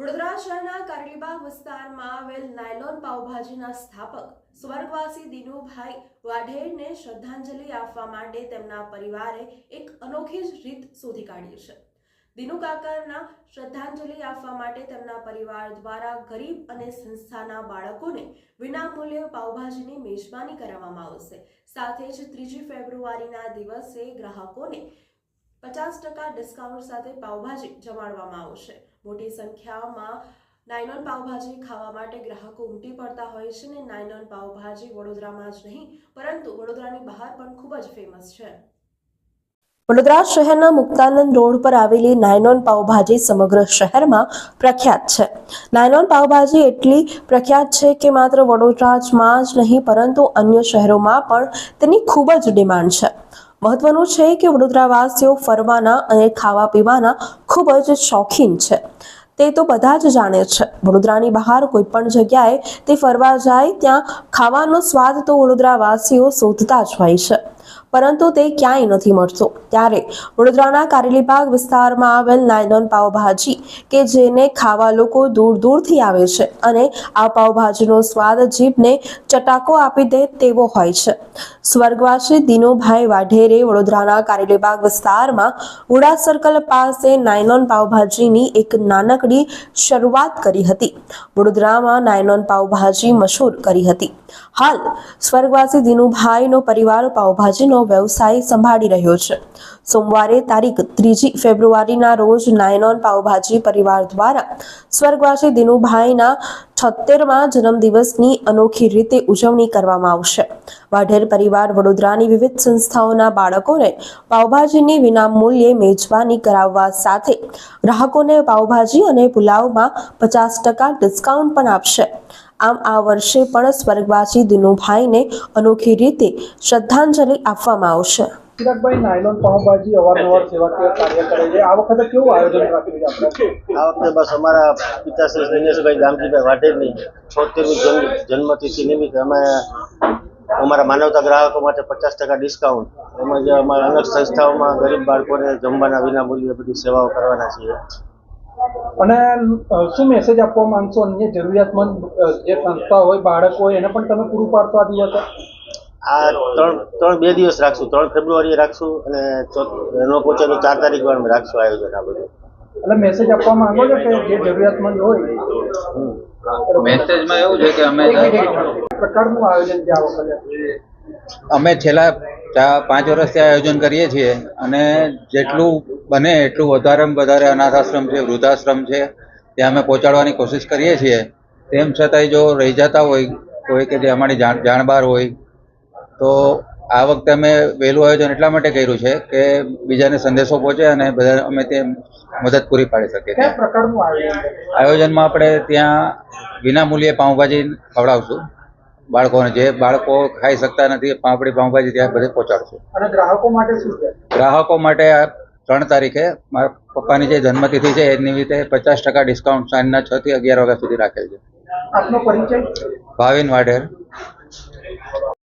વડોદરા શહેરના કારેલીબાગ વિસ્તારમાં આવેલ નાયલોન પાવભાજીના સ્થાપક સ્વર્ગવાસી દિનુભાઈ વાઢેરને શ્રદ્ધાંજલિ આપવા માટે તેમના પરિવારે એક અનોખી જ રીત શોધી કાઢી છે. દિનુ કાકાના શ્રદ્ધાંજલિ આપવા માટે તેમના પરિવાર દ્વારા ગરીબ અને સંસ્થાના બાળકોને વિનામૂલ્યે પાવભાજીની મેજબાની કરાવવામાં આવશે. સાથે જ ત્રીજી ફેબ્રુઆરીના દિવસે ગ્રાહકોને પચાસ ટકા ડિસ્કાઉન્ટ સાથે પાવભાજી જમાડવામાં આવશે. મોટી સંખ્યામાં નાયલોન પાવભાજી ખાવા માટે ગ્રાહકો ઉમટી પડતા હોય છે ને નાયલોન પાવભાજી વડોદરામાં જ નહીં, પરંતુ વડોદરાની બહાર પણ ખૂબ જ ફેમસ છે. વડોદરા શહેરના મુક્તાનંદ રોડ પર આવેલી નાયનોન પાવભાજી સમગ્ર શહેરમાં પ્રખ્યાત છે. નાયનોન પાવભાજી એટલી પ્રખ્યાત છે કે માત્ર વડોદરામાં જ નહીં, પરંતુ અન્ય શહેરોમાં પણ તેની ખૂબ જ ડિમાન્ડ છે. મહત્વનું છે કે વડોદરાવાસીઓ ફરવાના અને ખાવા પીવાના ખૂબ જ શોખીન છે. તે તો બધા જ જાણે છે. વડોદરાની બહાર કોઈ પણ જગ્યાએ તે ફરવા જાય ત્યાં ખાવાનો સ્વાદ તો વડોદરાવાસીઓ શોધતા જ હોય છે. પરંતુ તે ક્યાંય નથી મળતો. ત્યારે વડોદરાના કારેલીબાગ વિસ્તારમાં આવેલ નાયલોન પાવભાજી કે જેને ખાવા લોકો દૂર દૂરથી આવે છે અને આ પાવભાજીનો સ્વાદ જીભને ચટાકો આપી દે તેવો હોય છે. સ્વર્ગવાસી દિનુભાઈ વાઢેરે વડોદરાના કારેલીબાગ વિસ્તારમાં ઉડા સર્કલ પાસે નાયલોન પાવભાજીની એક નાનકડી શરૂઆત કરી હતી. વડોદરામાં નાયલોન પાવભાજી મશહૂર કરી હતી. હાલ સ્વર્ગવાસી દિનુભાઈનો પરિવાર પાવભાજીનો વ્યવસાય સંભાળી રહ્યો છે. સોમવારે તારીખ ત્રીજી ફેબ્રુઆરીના રોજ નાયનોન પાવભાજી પરિવાર દ્વારા સ્વર્ગવાસી દિનુભાઈના છોતેરમાં જન્મદિવસની અનોખી રીતે ઉજવણી કરવામાં આવશે. વાઢેર પરિવાર વડોદરાની વિવિધ સંસ્થાઓના બાળકોને પાવભાજીની વિનામૂલ્યે મેજબાની કરાવવા સાથે ગ્રાહકોને પાવભાજી અને પુલાવમાં પચાસ ટકા ડિસ્કાઉન્ટ પણ આપશે. આમ આ વર્ષે પણ સ્વર્ગવાસી દિનુભાઈને અનોખી રીતે શ્રદ્ધાંજલિ આપવામાં આવશે. ચિરાગભાઈ નાયલોન પાઉંભાજી અવારનવાર સેવાકીય કાર્ય કરે છે. આ વખતે કેવું આયોજન રાખ્યું છે? આપણે આ વખતે બસ અમારા પિતાશ્રી દિનેશભાઈ ગામજીભાઈ વાઢેરની છોતેરમી જન્મ જન્મતિથિ નિમિત્તે અમે અમારા માનવતા ગ્રાહકો માટે પચાસ ટકા ડિસ્કાઉન્ટ તેમજ અમારા અનેક સંસ્થાઓમાં ગરીબ બાળકોને જમવાના વિના મૂલ્યે બધી સેવાઓ કરવાના છીએ. અને શું મેસેજ આપવા માંગશો? અન્ય જરૂરિયાતમંદ જે સંસ્થા હોય બાળકો હોય એને પણ તમે પૂરું પાડતો આ દિવસે? આ ત્રણ ત્રણ બે દિવસ રાખશું. ત્રણ ફેબ્રુઆરીએ રાખશું અને ચો નો ચાર તારીખ પણ રાખશું આયોજન આ બધું. એટલે મેસેજ આપવા માંગો છો કે જે જરૂરિયાતમંદ હોય? મેસેજમાં એવું છે કે અમે પ્રકારનું આયોજન છે આ વખતે અમે છેલ્લા પાંચ વર્ષથી આયોજન કરીએ છીએ અને જેટલું બને એટલું વધારેમાં વધારે અનાથ આશ્રમ છે વૃદ્ધાશ્રમ છે ત્યાં અમે પહોંચાડવાની કોશિશ કરીએ છીએ. તેમ છતાંય જો રહી જતા હોય કોઈ કે જે અમારી જાણ જાણબાર હોય તો આ વખતે અમે વહેલું આયોજન એટલા માટે કર્યું છે કે બીજાને સંદેશો પહોંચે અને બધા અમે તે મદદ પૂરી પાડી શકીએ આયોજનમાં આપણે ત્યાં વિના મૂલ્યે પાઉંભાજી ખવડાવશું. બાળકોને જે બાળકો ખાઈ શકતા નથી પાપડી પાઉંભાજી ત્યાં બધે પહોંચાડશું. અને ગ્રાહકો માટે શું છે? ગ્રાહકો માટે ત્રણ તારીખે મારા પપ્પાની જે જન્મતિથિ છે એ નિમિત્તે પચાસ ટકા ડિસ્કાઉન્ટ સાંજના છ થી અગિયાર વાગ્યા સુધી રાખેલ છે. આપનો પરિચય? ભાવિન વાઢેર